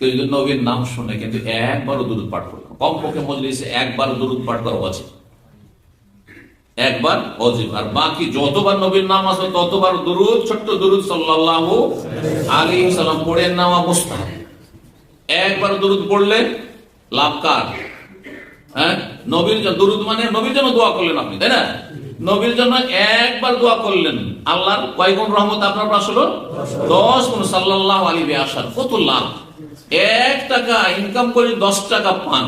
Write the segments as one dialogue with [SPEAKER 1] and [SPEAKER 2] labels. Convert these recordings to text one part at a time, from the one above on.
[SPEAKER 1] কেউ যদি নবীর নাম শুনে কিন্তু একবারও দূরত পাঠ করল কমপক্ষে মজলিসে একবার দূরত পাঠ করা একবার অজিব আর বাকি যতবার নবীর নাম আসবে, ততবার দুরুদ, ছোট্ট দুরুদ সাল্লাহ আলী সাল্লাম পড়ে নেওয়া মুস্তাহাব। একবার দুরুদ পড়লে লাভ কার? হ্যাঁ? নবীর দুরুদ মানে নবীর জন্য দোয়া করলেন আপনি, তাই না? নবীর জন্য একবার দোয়া করলেন। আল্লাহর কয়গুণ রহমত আপনার দশ গুণ। সাল্লাহ আলী আসার কত লাভ এক টাকা ইনকাম করে, দশ টাকা পান।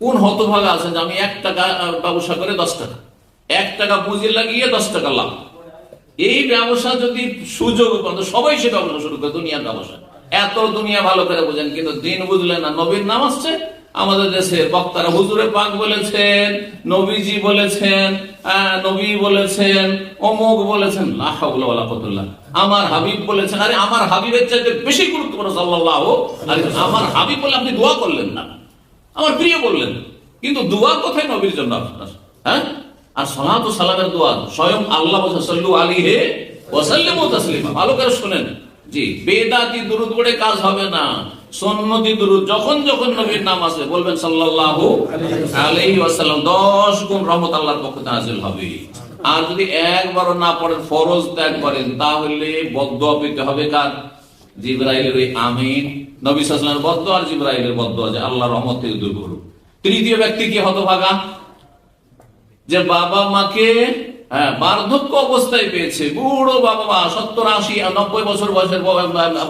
[SPEAKER 1] কোন হতভাগা আছে যে আমি এক টাকা ব্যবসা করে দশ টাকা? এক টাকা পুঁজি লাগিয়ে দশ টাকা লাভ। এই ব্যবসা যদি সুযোগ পান সবাই সে ব্যবসা শুরু করে, দুনিয়ার ব্যবসা। এত দুনিয়া ভালো করে বোঝেন, কিন্তু দিন বুঝলেন না, নবীর নাম আসছে আমাদের দেশে বক্তারা হুজুরে পাক বলেছেন, নবীজি বলেছেন নবী বলেছেন, অমুক বলেছেন আমার হাবিব বলেছেন, আরে আমার হাবিবের চাইতে বেশি গুরুত্বপূর্ণ আলাইহি ওয়াসাল্লাম। আমার হাবিব বলে আপনি দোয়া করলেন না। আমার প্রিয় বললেন। কিন্তু দোয়া কোথায় নবীর জন্য আপনার? হ্যাঁ? আর সালাত ও সালামের দোয়া স্বয়ং আল্লাহ সাল্লু আলী হে ওয়াসাল্লিমু তাসলিমা। ভালো করে শুনেন। জি, বেদাতি দুরুদ পড়ে কাজ হবে না। সন্নতি দুরুদ, যখন যখন নবীর নাম আসবে বলবেন সাল্লাল্লাহু আলাইহি ওয়াসাল্লাম 10 গুণ রহমত আল্লাহর পক্ষ থেকে নাযিল হবে। আর যদি একবারও না পড়েন, ফরজ ত্যাগ করেন, তাহলে বদদোয়া পেতে হবে কার? জিব্রাইলের ওই আমিন। নবী সাল্লামের বদ্ধ আর জিব্রাইলের বদ্ধ যে আল্লাহ রহমত থেকে দূর করুক তৃতীয় ব্যক্তি কি হতভাগা? যে বাবা মাকে বার্ধক্য অবস্থায় পেয়েছে। বুড়ো বাবা মা, সত্তর, আশি নব্বই বছর বয়সের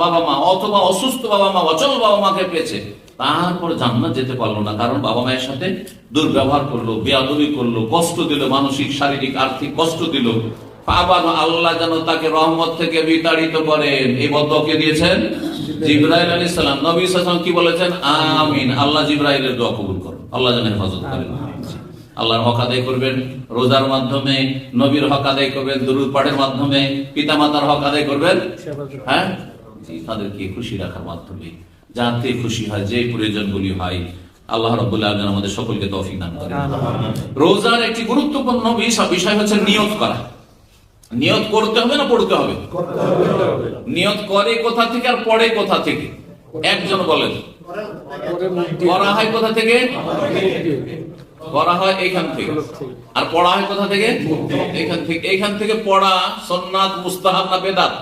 [SPEAKER 1] বাবা মা অথবা অসুস্থ বাবা মা, অচল বাবা মাকে পেয়েছে। তারপর জান্নাত যেতে পারল না, কারণ বাবা মায়ের সাথে দুর্ব্যবহার করল, বেয়াদবি করল, কষ্ট দিল, মানসিক, শারীরিক, আর্থিক কষ্ট দিল। আবার আল্লাহ যেন তাকে রহমত থেকে বিতাড়িত করেন। এই বদ্ধকে দিয়েছেন? জিব্রাইল আলী সালাম। নবী সালাম কি বলেছেন? আমিন। আল্লাহ জিব্রাইলের দোয়া কবুল করুন। আল্লাহ যেন হেফাজত করেন। আল্লাহর হক আদায় করবেন রোজার মাধ্যমে নবীর হক আদায় করবেন দুরুদ পাঠের মাধ্যমে পিতামাতার হক আদায় করবেন। হ্যাঁ? তাদেরকে খুশি রাখার মাধ্যমে। যাতে খুশি হয় যে প্রয়োজনগুলি হয় আল্লাহ রব্বুল্লাহ আলমিন আমাদের সকলকে তৌফিক দান করেন। রোজার একটি গুরুত্বপূর্ণ বিষয় বিষয় হচ্ছে নিয়ত করা। নিয়ত করতে হবে না পড়তে হবে? নিয়ত করে কোথা থেকে আর পড়ে কোথা থেকে? একজন বলেন। করা হয় কোথা থেকে? করা হয় এইখান থেকে। আর পড়া হয় কোথা থেকে? এখান থেকে। এইখান থেকে পড়া সন্ন্যাত মুস্তাহাব না বেদাত?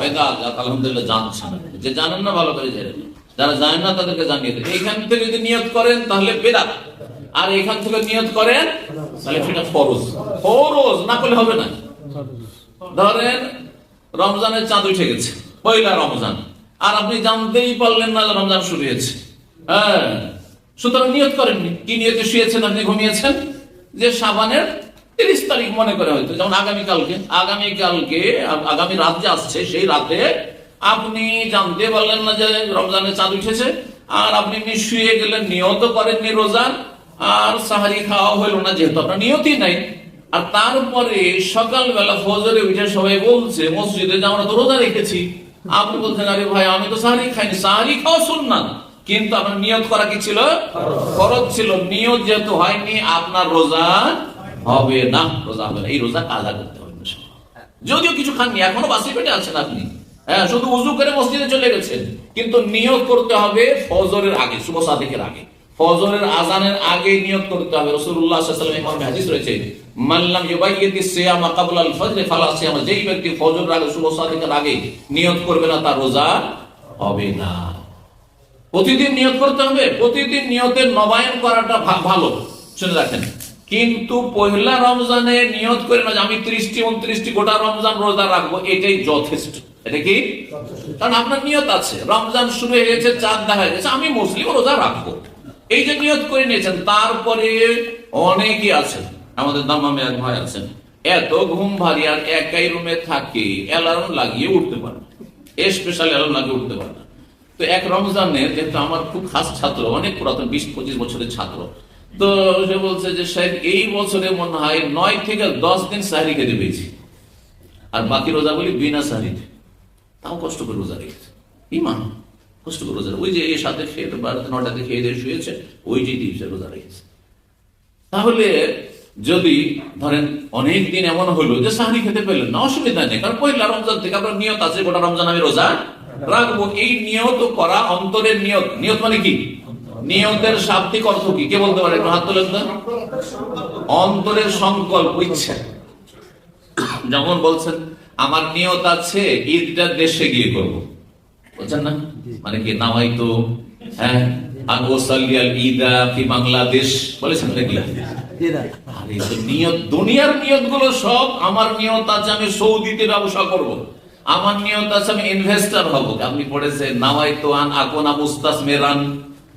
[SPEAKER 1] বেদাত। আলহামদুলিল্লাহ জানছেন যে জানেন না ভালো করে জেনে যারা জানেন না তাদেরকে জানিয়ে দেন। এইখান থেকে যদি নিয়ত করেন তাহলে বেদাত। আর এখান থেকে নিয়ত করেন তাহলে সেটা ফরজ। ফরজ না করলে হবে না। ধরেন রমজানের চাঁদ উঠে গেছে। পয়লা রমজান। আর আপনি জানতেই পারলেন না রমজান শুরু হয়েছে। হ্যাঁ। সুতরাং নিয়ত করেননি। কি নিয়তে শুয়েছেন আপনি, ঘুমিয়েছেন? যে সাবানের তিরিশ তারিখ মনে করে হয়তো, যেমন আগামীকালকে আগামীকালকে আগামী রাত যে আসছে, সেই রাতে আপনি জানতে পারলেন না যে রমজানের চাঁদ উঠেছে, আর আপনি শুয়ে গেলেন, নিয়ত করেননি রোজার, আর সাহারি খাওয়া হলো না যেহেতু আপনার নিয়তই নাই। আর তারপরে সকালবেলা ফজরে উঠে সবাই বলছে, মসজিদে যে আমরা তো রোজা রেখেছি। আপনি বলছেন, আরে ভাই, আমি তো সাহারি খাইনি। সাহারি খাওয়া শুননা কিন্তু আপনার নিয়ত করা কি ছিল? ফরজ ছিল। নিয়ত যেহেতু হয়নি, আপনার রোজা হবে না। রোজা হবে না। এই রোজা কাজা করতে হবে যদিও কিছু খাননি, এখনও বাসি পেটে আছেন আপনি। হ্যাঁ শুধু উজু করে মসজিদে চলে গেছেন। কিন্তু নিয়ত করতে হবে ফজরের আগে, শুভ সাদিকের আগে। ফজরের আজানের আগে নিয়ত করতে হবে। হাদিস রয়েছে ফজর যেই ব্যক্তি ফজরের আগে, শুভ সাদিকের আগে নিয়োগ করবে না, তার রোজা হবে না। প্রতিদিন নিয়ত করতে হবে, প্রতিদিন নিয়তের নবায়ন করাটা ভালো। শুনে রাখেন। কিন্তু পয়লা রমজানে নিয়ত করে না আমি ত্রিশটি, উনত্রিশটি গোটা রমজান রোজা রাখব, এটাই যথেষ্ট। এটা কি? কারণ আপনার নিয়ত আছে। রমজান শুরু হয়ে গেছে, চাঁদ দেখা গেছে, আমি মুসলিম রোজা রাখব। এই যে নিয়ত করে নিয়েছেন, তারপরে অনেকে আছেন, আমাদের দামামে এক ভাই আছেন, এত ঘুম ভারী আর একাই রুমে থাকে, অ্যালার্ম লাগিয়ে উঠতে পারে স্পেশাল অ্যালার্ম লাগিয়ে উঠতে পারে তো এক রমজানের, যেহেতু আমার খুব খাস ছাত্র, অনেক পুরাতন, বিশ, পঁচিশ বছরের ছাত্র। তো সে বলছে যে, সাহেব, এই বছরে মনে হয় নয় থেকে দশ দিন সাহারি খেতে পেয়েছি। আর বাকি রোজা বলি বিনা সাহারিতে। তাও কষ্ট করে রোজা রেখেছে। ইমান, কষ্ট করে রোজা ওই যে এর সাথে খেয়ে তো বারোটা নটাতে খেয়ে দিয়ে শুয়েছে, ওই যে দিয়েছে রোজা রেখেছে। তাহলে যদি, ধরেন, অনেক দিন এমন হলো যে সাহারি খেতে পেলেন, না, অসুবিধা নেই। কারণ পয়লা রমজান থেকে আপনার নিয়ত আছে গোটা রমজান আমি রোজা? রাখব, এই নিয়ত করা অন্তরের নিয়ত। নিয়ত মানে কি? নিয়তের শাব্দিক অর্থ কি? কে বলতে পারে? অন্তরের সংকল্প, ইচ্ছা। যেমন বলছেন, আমার নিয়ত আছে, ঈদটা দেশে গিয়ে করব। বলছেন না? মানে কি, নামাই তো হ্যাঁ? ঈদা কি বাংলাদেশ। বলেছেন আরে নিয়ত, দুনিয়ার নিয়তগুলো সব, আমার নিয়ত আছে, আমি সৌদিতে ব্যবসা করব। আমার নিয়ত আছে আমি ইনভেস্টর হব। আপনি পড়েছেন, নাওয়াই তো আন আকোনা, মুস্তাস, মেরান,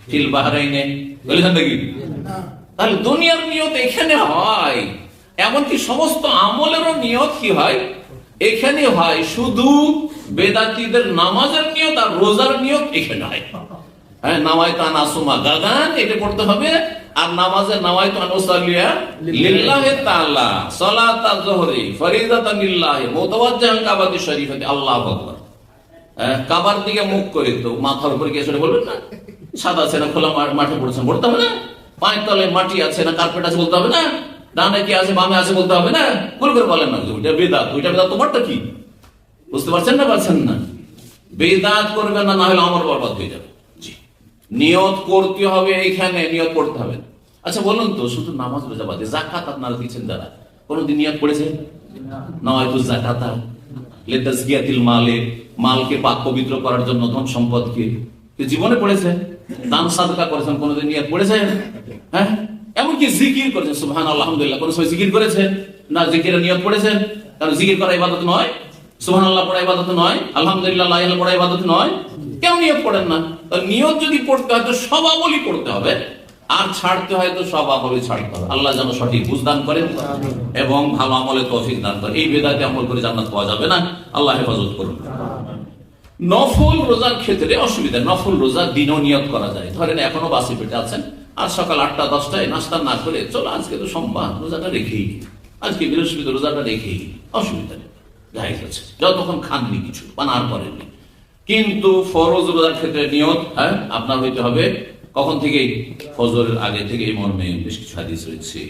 [SPEAKER 1] ফিল বাহরাইনে। বলেছেন নাকি তাহলে দুনিয়ার নিয়ত এখানে হয়। এমনকি সমস্ত আমলেরও নিয়ত কি হয়? এখানে হয় শুধু বেদাতিদের নামাজের নিয়ত আর রোজার নিয়ত এখানে হয়। হ্যাঁ নামাই গাগান এটা পড়তে হবে। আর নামাজে হ্যাঁ, কাবার দিকে মুখ করে তো মাথার উপরে গিয়ে সেটা বলবেন না? সাদা আছে না খোলা মাঠে পড়েছেন বলতে হবে না? পায়ের তলায় মাটি আছে না কার্পেট আছে বলতে হবে না? ডানে কি আছে বামে আছে বলতে হবে না? করে করে বলেন না ওইটা বেদাত। ওইটা বেদাত তোমারটা কি? বুঝতে পারছেন না পারছেন না? বেদাত করবেন না না হলে আমার বরবাদ হয়ে যাবে। নিয়ত করতে হবে এইখানে, নিয়ত করতে হবে। আচ্ছা বলুন তো, শুধু নামাজ রোজা বাদে জাকাত আপনারা দিচ্ছেন যারা? কোনোদিন নিয়ত করেছে? নয়তো জাকাতা লেতাসগিয়াতিল মালে, মালকে পাক পবিত্র করার জন্য ধন সম্পদকে। জীবনে পড়েছে, দান সাদকা করেছেন, কোনোদিন নিয়ত পড়েছে হ্যাঁ? এমনকি জিকির করেছেন সুবহান আলহামদুলিল্লাহ, কোন সময় জিকির করেছেন না জিকিরের নিয়ত পড়েছেন কারণ জিকির করা ইবাদত নয়। সুবহান আল্লাহ পড়া ইবাদত নয়। আলহামদুলিল্লাহ পড়া ইবাদত নয়। কেউ নিয়ত পড়েন না। তো নিয়ত যদি পড়তে হয় তো সবাবলি পড়তে হবে। আর ছাড়তে হয় তো সবাবলি ছাড়তে হবে। আল্লাহ যেন সঠিক বুঝদান করেন এবং ভালো আমলে তৌফিক দান করেন। এই বেদাতে আমল করে জান্নাত পাওয়া যাবে না। আল্লাহ হেফাজত করুন। নফল রোজার ক্ষেত্রে অসুবিধা নফল রোজা দিনও নিয়ত করা যায়। ধরেন এখনও বাসি পেটে আছেন। আর সকাল আটটা, দশটায় নাস্তা না করে চলো, আজকে তো সোমবার, রোজাটা রেখেই। আজকে বৃহস্পতি রোজাটা রেখেই। অসুবিধা নেই। গেছে যতক্ষণ খাননি কিছু পানার করেননি। কিন্তু ফরজ রোজার ক্ষেত্রে নিয়ত হ্যাঁ আপনার হইতে হবে। কখন থেকেই? ফজরের আগে থেকে এই মর্মে বেশ কিছু হাদিস রয়েছে।